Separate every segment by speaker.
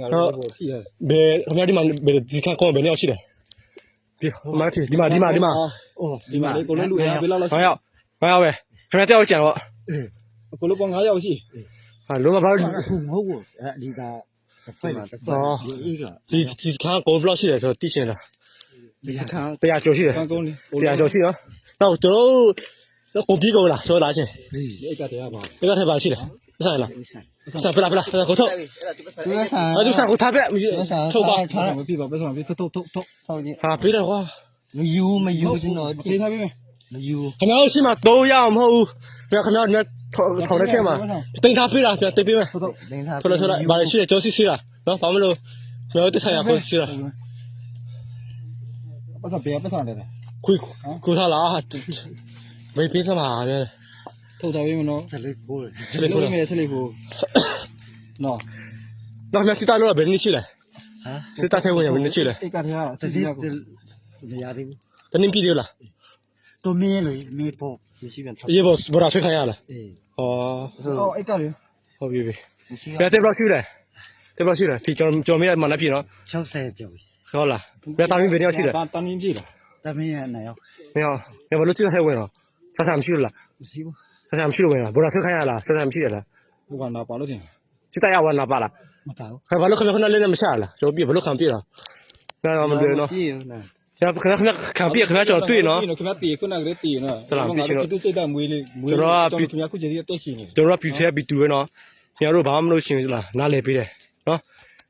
Speaker 1: ငါတို့ဘောရှိရ
Speaker 2: ဘယ်ခင်ဗျားဒီမှာဘယ်ဒီခါကောဘယ်နှစ်ယောက်ရှိတယ်ဒီမဖြစ်ဒီမှာဒီမှာဒီမှာ
Speaker 1: အိုးဒီမှာလေကိုလုံးလူရဘယ်လောက်လောက်
Speaker 2: ငါရောက်ငါရောက်ပဲခင်ဗျားတယောက်ကြံတော့
Speaker 1: ကိုလုံးပေါင်း9ယောက်ရှိ
Speaker 2: ဟာလုံးဝဘာ
Speaker 3: အခုမဟုတ်ဘူးအဲဒီကဖွဲ့မှာတစ်ဖွဲ့ဒီက
Speaker 2: ဒီဒီခါကောဘယ်လောက်ရှိတယ်ဆိုတော့သိရှင်လား
Speaker 3: ဒီစခန်း
Speaker 2: တရားကျော်ရှိတယ်
Speaker 1: ကန်းကုန်းနေ
Speaker 2: တရားကျော်ရှိနော်တော့ကျွန်တော် တို့ကိုပြီးကုန်လားဆိုလာချင်း
Speaker 3: ဒီ
Speaker 1: ဒီအိတ်ကတရားပါ
Speaker 2: ဒီကထက်ပါရှိတယ်ဆိုင်လား
Speaker 3: ဒီဆိုင်
Speaker 2: ဆိုင်ပလာပလာကိုထုတ်
Speaker 3: ဒီကဆိုင်
Speaker 2: အဲ့ဒီဆိုင်ကိုထားပြထုတ်ပါ
Speaker 3: ထား
Speaker 1: မပြပါဘယ်ဆောင်ပြထုတ်ထုတ်ထုတ်ထုတ်
Speaker 3: ထောက်ကြည့်
Speaker 2: ဟာပေးတယ်ကွာ
Speaker 3: မယူမယူကျွန်တော်
Speaker 1: ပြေးထားပေးမယ်
Speaker 3: မယူ
Speaker 2: ခင်ဗျားတို့ရှိမှ3ရအောင်မဟုတ်ဘူးခင်ဗျားခင်ဗျားထောင်တဲ့ထဲမှာတင်ထားပေးတာခင်ဗျာတင်ပေးမယ်
Speaker 1: ထုတ်ထုတ်
Speaker 3: တင်ထား
Speaker 2: ထွက်လာထွက်လာဘာလဲရှိတယ်ကျော်စီစီလားနော်ဘာမလို့ကျွန်တော်တက်ဆိုင်ရကိုစီလား
Speaker 1: ပတ်စံပြေပတ်စံတယ်
Speaker 2: ခွေကိုထားလား မေးပေးစမှာပဲ
Speaker 1: ထုတ်ထားပေးမနော်
Speaker 3: ဆက်လေးပိုး
Speaker 2: ဆက်လေးကို
Speaker 1: မယ်ဆက်လေးကိုနော်
Speaker 2: နော်မြစီတာလို့ဘယ်နည်းရှိလဲ
Speaker 3: ဟမ်
Speaker 2: စစ်တပ်ထဲဝင်ရဘယ်နည်းရှိလဲ
Speaker 1: အိတ်ကတရား
Speaker 3: တ
Speaker 1: စစ်
Speaker 3: တိ
Speaker 1: စီ
Speaker 3: ယ
Speaker 1: ကကို
Speaker 3: မရသေးဘူး
Speaker 2: ဘယ်နည်းပြည်သေးလား
Speaker 3: တော့မင်းလေမေဖို့မရှိပြန်ထောက်
Speaker 2: အေးဘောဘောရာဆွေးခံရလား
Speaker 3: အေး
Speaker 2: ဟော
Speaker 1: အော်အိတ်ကလေ
Speaker 2: ဟုတ်ပြီပြီ
Speaker 3: မရှိ
Speaker 2: ဘယ်တက်ဘလောက်ရှိလဲတက်ဘလောက်ရှိလဲဒီကျွန်တော်ကျွန်တော်မေးမှလည်းပြည်နော်
Speaker 3: 60ကျော်ပြီ
Speaker 2: ဟုတ်လားဘယ်တာမင်းဘယ်ရောက်ရှိလဲ
Speaker 1: တန်တန်ရင်းကြည့်လား
Speaker 3: တမင်းရနေရော
Speaker 2: မင်းဟောဘယ်လိုစစ်တပ်ထဲဝင်တော့ ဆက်ဆံမရှိလား
Speaker 3: မရှိဘူး
Speaker 2: ဆက်ဆံမရှိလို့ဝင်လားဘောရာဆွေးခံရလားဆက်ဆံမရှိရလား
Speaker 1: ဘုကနာပါလို့တင်
Speaker 2: စစ်တပ်ရဝနာပါလား
Speaker 3: မပါဘူး
Speaker 2: ခါဘာလို့ခဏခဏလေးနဲ့မချလားကျွန်တော်ပြဘလို့ခံပြလားနားတော့မလွယ်နော်
Speaker 3: ကြည့်ရနာ
Speaker 2: ခဏခဏခဏခံပြခဏကျွန်တော်တွေ့နော်
Speaker 1: ခင်ဗျာတီခုနကလေးတီနော်သူစိတ်တမွေးလေးမွေးခင်ဗျာခုကျကြီးအတက်ရှိနေ
Speaker 2: ကျွန်တော်က B2 B2 ပဲနော်ညတို့ဘာမှမလုပ်ရှင်လားနားလည်ပေးတယ်နော်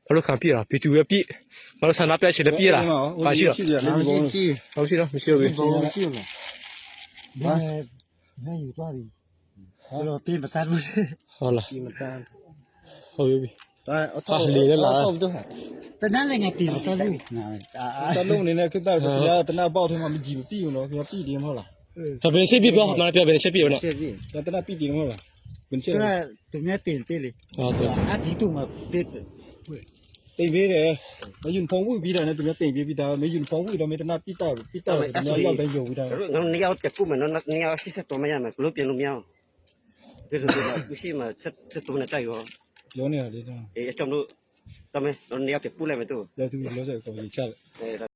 Speaker 2: ဘာလို့ခံပြတာ B2 ပဲပြည့်ဘာလို့ဆန္ဒပြချင်တယ်ပြည့်လားပါရှိတော့
Speaker 1: ရှိတယ်
Speaker 3: နား
Speaker 1: လေ
Speaker 3: ကြည့်ကြည့်
Speaker 2: ဟုတ်ရှိတော့မရှိဘူး
Speaker 3: ဘောမရှိဘူး ဘာဘာယူသွားပြီဘယ်လိုပြင်မတတ်ဘူး
Speaker 2: ဟုတ်လား
Speaker 3: ပြင်မတတ်
Speaker 2: ဟုတ်ပြီ
Speaker 3: ဒါအ
Speaker 2: ဟာလေလည်းလာ
Speaker 3: တော့တော့တနန်းလည်းငါပြင်မတတ်ဘူးနာအာ
Speaker 1: တလုံးနေနဲ့ခက်တာခင်ဗျာတနာပေါက်ထဲမှာမကြည့်ဘူးပြီးဘူးနော်ခင်ဗျာပြီးတယ်မဟုတ်လား
Speaker 2: ဒါဘယ်စိတ်ပြပြောမှလည်းပြောဘယ်ချက်ပြနော်
Speaker 3: ချက်ပြီ
Speaker 1: ဒါတနာပြီးတယ်မဟုတ်လားဘယ်ချက်
Speaker 3: ကဲသူများတင်ပေးလေ
Speaker 2: ဟုတ်ကဲ့
Speaker 3: အဒီတူမှာပေး
Speaker 1: တိ တ်ပေးတယ်မယွန်းဖုံဝိပြီးတာနဲ့သူများတိတ်ပေးပြီးတာမယွန်းဖုံဝိတော့မတနာပြီးတာပြီးတာခင်ဗျာရောက်တိုင်းယုံပြီးတာ
Speaker 4: ငါနေရောက်တက်ဖို့မယ်နော်နေရောက်ရှိစက်တော်မရမယ်ဘလို့ပြင်လို့မရအောင်ဒီလိုလိုရှိမှစက်စက်တော်နဲ့တိုက်ရော
Speaker 1: ပြောနေတာလေတော့
Speaker 4: အေးအကြောင်းတို့တမဲနေရောက်တက်ပို့လိုက်မယ်တို့
Speaker 1: လက်သူလောဆက်ကိုချတယ်
Speaker 4: အဲ